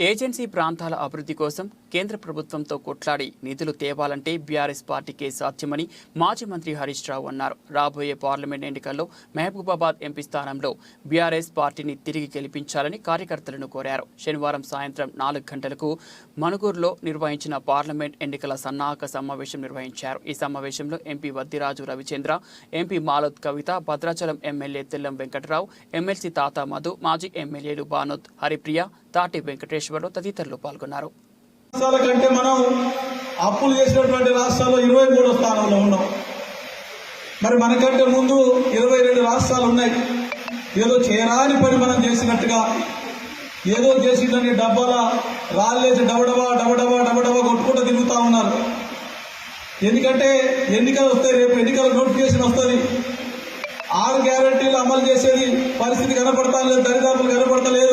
Agency ప్రాంతాల అభివృద్ధి కోసం కేంద్ర ప్రభుత్వంతో కొట్లాడి నిధులు తేవాలంటే బీఆర్ఎస్ పార్టీకే సాధ్యమని మాజీ మంత్రి హరీష్ రావు అన్నారు. రాబోయే పార్లమెంట్ ఎన్నికల్లో మహబూబాబాద్ ఎంపీ స్థానంలో బీఆర్ఎస్ పార్టీని తిరిగి గెలిపించాలని కార్యకర్తలను కోరారు. శనివారం సాయంత్రం నాలుగు గంటలకు మణుగూరులో నిర్వహించిన పార్లమెంట్ ఎన్నికల సన్నాహక సమావేశం నిర్వహించారు. ఈ సమావేశంలో MP Vaddiraju Ravichandra MP Maloth Kavitha Bhadrachalam MLA Tellam Venkatarao MLC Tata Madhu మాజీ ఎమ్మెల్యేలు బానోత్ హరిప్రియ తాటి వెంకటేశ్వరరావు తదితరులు పాల్గొన్నారు. రాష్ట్రాల కంటే మనం అప్పులు చేసినటువంటి రాష్ట్రాల్లో ఇరవై మూడో స్థానంలో ఉన్నాం. మరి మనకంటే ముందు ఇరవై రెండు రాష్ట్రాలు ఉన్నాయి. ఏదో చేరాని పని మనం చేసినట్టుగా ఏదో చేసిందని డబ్బాల రాళ్ళేసి డబడబా డబడబా డబడబా కొట్టుకుంటూ తిరుగుతా ఉన్నారు. ఎందుకంటే ఎన్నికలు వస్తాయి రేపు ఎన్నికల నోటిఫికేషన్ వస్తుంది. ఆరు గ్యారంటీలు అమలు చేసేది పరిస్థితి కనపడతా లేదు దరిదాపులు కనపడతలేదు